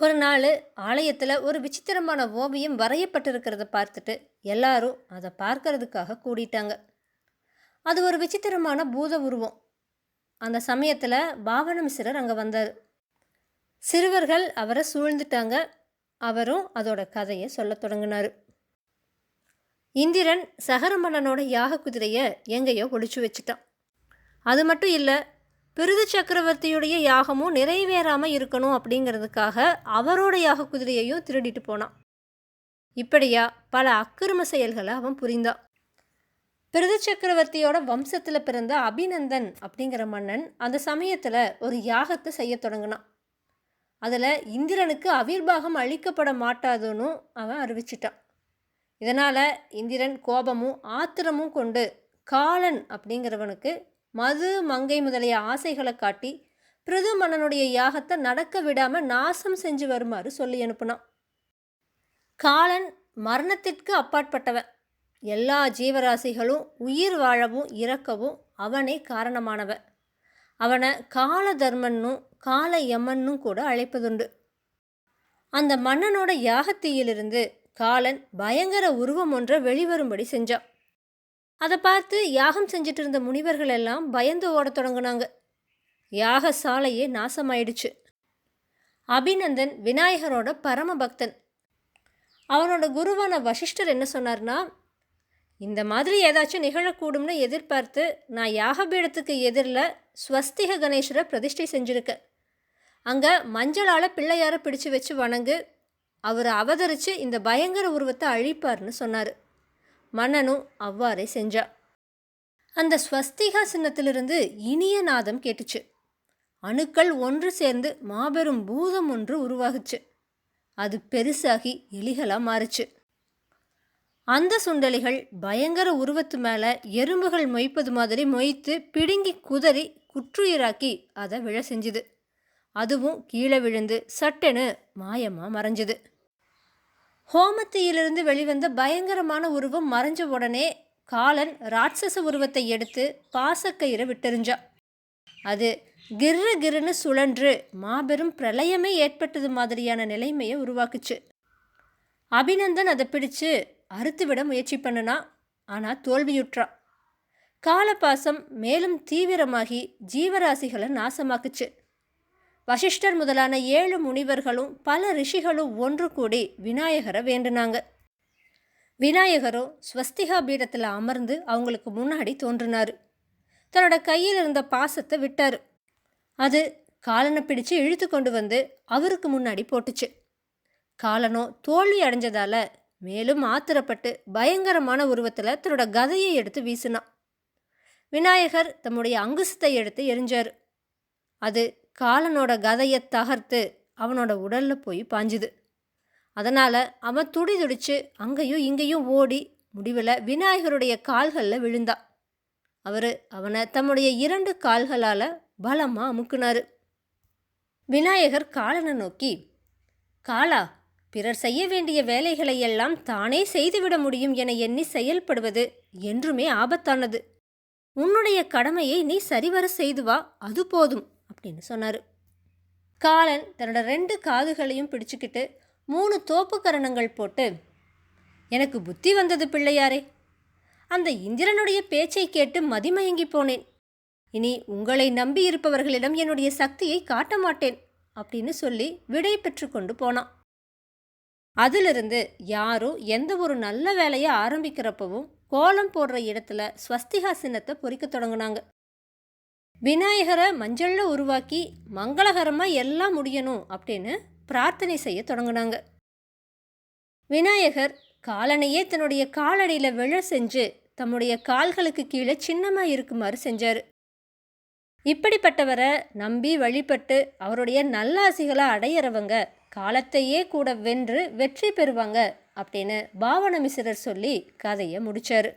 ஒரு நாள் ஆலயத்தில் ஒரு விசித்திரமான ஓவியம் வரையப்பட்டிருக்கிறத பார்த்துட்டு எல்லாரும் அதை பார்க்கறதுக்காக கூடிட்டாங்க. அது ஒரு விசித்திரமான பூத உருவம். அந்த சமயத்தில் பாவன மிஸ்ரர் அங்கே வந்தார். சிறுவர்கள் அவரை சூழ்ந்துட்டாங்க. அவரும் அதோட கதையை சொல்ல தொடங்கினார். இந்திரன் சகர மன்னனோட யாக குதிரையை எங்கேயோ ஒழிச்சு வச்சுட்டான். அது மட்டும் இல்லை பிருது சக்கரவர்த்தியுடைய யாகமும் நிறைவேறாமல் இருக்கணும் அப்படிங்கிறதுக்காக அவரோட யாக குதிரையையும் திருடிட்டு போனான். இப்படியா பல அக்கிரம செயல்களை அவன் புரிந்தான். பிருது சக்கரவர்த்தியோட வம்சத்தில் பிறந்த அபிநந்தன் அப்படிங்கிற மன்னன் அந்த சமயத்தில் ஒரு யாகத்தை செய்ய தொடங்கினான். அதில் இந்திரனுக்கு அவிர்வாகம் அளிக்கப்பட மாட்டாதுன்னு அவன் அறிவிச்சிட்டான். இதனால் இந்திரன் கோபமும் ஆத்திரமும் கொண்டு காலன் அப்படிங்கிறவனுக்கு மது மங்கை முதலிய ஆசைகளை காட்டி பிருது மன்னனுடைய யாகத்தை நடக்க விடாமல் நாசம் செஞ்சு வருமாறு சொல்லி அனுப்புனான். காலன் மரணத்திற்கு அப்பாற்பட்டவன். எல்லா ஜீவராசிகளும் உயிர் வாழவும் இறக்கவும் அவனே காரணமானவன். அவனை கால தர்மன்னும் கால யமன்னும் கூட அழைப்பதுண்டு. அந்த மன்னனோட யாகத்தீயிலிருந்து காலன் பயங்கர உருவம் ஒன்றை வெளிவரும்படி செஞ்சான். அதை பார்த்து யாகம் செஞ்சிட்டு இருந்த முனிவர்கள் எல்லாம் பயந்து ஓடத் தொடங்கினாங்க. யாக சாலையே நாசமாயிடுச்சு. அபிநந்தன் விநாயகரோட பரம பக்தன். அவனோட குருவான வசிஷ்டர் என்ன சொன்னார்னா இந்த மாதிரி ஏதாச்சும் நிகழக்கூடும்னு எதிர்பார்த்து நான் யாகபீடத்துக்கு எதிரில் ஸ்வஸ்திக கணேசரை பிரதிஷ்டை செஞ்சுருக்கேன் அங்கே மஞ்சளால் பிள்ளையாரை பிடிச்சு வச்சு வணங்கு அவர் அவதரித்து இந்த பயங்கர உருவத்தை அழிப்பார்னு சொன்னார். மன்னனும் அவ்வாறே செஞ்சா. அந்த ஸ்வஸ்திகா சின்னத்திலிருந்து இனிய நாதம் கேட்டுச்சு. அணுக்கள் ஒன்று சேர்ந்து மாபெரும் பூதம் ஒன்று உருவாகுச்சு. அது பெருசாகி எலிகளாக மாறுச்சு. அந்த சுண்டலிகள் பயங்கர உருவத்து மேலே எறும்புகள் மொய்ப்பது மாதிரி மொய்த்து பிடுங்கி குதறி குற்றுயிராக்கி அதை விழ செஞ்சுது. அதுவும் கீழே விழுந்து சட்டென்னு மாயமாக மறைஞ்சுது. ஹோமத்தியிலிருந்து வெளிவந்த பயங்கரமான உருவம் மறைஞ்ச உடனே காலன் ராட்சச உருவத்தை எடுத்து பாசக்கயிறை விட்டெறிஞ்சா. அது கிர்ரு கிருன்னு சுழன்று மாபெரும் பிரளயமே ஏற்பட்டது மாதிரியான நிலைமையை உருவாக்குச்சு. அபிநந்தன் அதை பிடிச்சு அறுத்துவிட முயற்சி பண்ணுனா ஆனால் தோல்வியுற்றான் காலபாசம் மேலும் தீவிரமாகி ஜீவராசிகளை நாசமாக்குச்சு. வசிஷ்டர் முதலான ஏழு முனிவர்களும் பல ரிஷிகளும் ஒன்று கூடி விநாயகரை வேண்டுனாங்க. விநாயகரோ ஸ்வஸ்திகா பீடத்தில் அமர்ந்து அவங்களுக்கு முன்னாடி தோன்றினார். தன்னோட கையில் இருந்த பாசத்தை விட்டார். அது காலனை பிடிச்சு இழுத்து கொண்டு வந்து அவருக்கு முன்னாடி போட்டுச்சு. காலனோ தோல்வி அடைஞ்சதால மேலும் ஆத்திரப்பட்டு பயங்கரமான உருவத்தில் தன்னோட கதையை எடுத்து வீசினான். விநாயகர் தம்முடைய அங்குசத்தை எடுத்து எரிஞ்சார். அது காலனோட கதையை தகர்த்து அவனோட உடலில் போய் பாஞ்சுது. அதனால் அவன் துடி துடிச்சு அங்கேயும் இங்கேயும் ஓடி முடிவில் விநாயகருடைய கால்களில் விழுந்தான் அவர் அவனை தம்முடைய இரண்டு கால்களால் பலமாக அமுக்குனார். விநாயகர் காலனை நோக்கி காலா பிறர் செய்ய வேண்டிய வேலைகளை எல்லாம் தானே செய்துவிட முடியும் என எண்ணி செயல்படுவது என்றுமே ஆபத்தானது. உன்னுடைய கடமையை நீ சரிவர செய்து வா அது போதும். அப்படின்னு சொன்னார். காலன் தன்னோட ரெண்டு காதுகளையும் பிடிச்சுக்கிட்டு மூணு தோப்பு கரணங்கள் போட்டு எனக்கு புத்தி வந்தது பிள்ளையாரே. அந்த இந்திரனுடைய பேச்சை கேட்டு மதிமயங்கி போனேன். இனி உங்களை நம்பி இருப்பவர்களிடம் என்னுடைய சக்தியை காட்ட மாட்டேன் அப்படின்னு சொல்லி விடை பெற்று கொண்டு போனான். அதிலிருந்து யாரும் எந்த ஒரு நல்ல வேலையை ஆரம்பிக்கிறப்பவும் கோலம் போடுற இடத்துல ஸ்வஸ்திகா சின்னத்தை பொறிக்க தொடங்கினாங்க. விநாயகரை மஞ்சளில் உருவாக்கி மங்களகரமாக எல்லாம் முடியணும் அப்படின்னு பிரார்த்தனை செய்ய தொடங்கினாங்க. விநாயகர் காலனையே தன்னுடைய காலடியில் விழ செஞ்சு தம்முடைய கால்களுக்கு கீழே சின்னமாக இருக்குமாறு செஞ்சார். இப்படிப்பட்டவரை நம்பி வழிபட்டு அவருடைய நல்லாசிகளை அடையிறவங்க காலத்தையே கூட வென்று வெற்றி பெறுவாங்க அப்படின்னு பாவனமிசிரர் சொல்லி கதையை முடித்தார்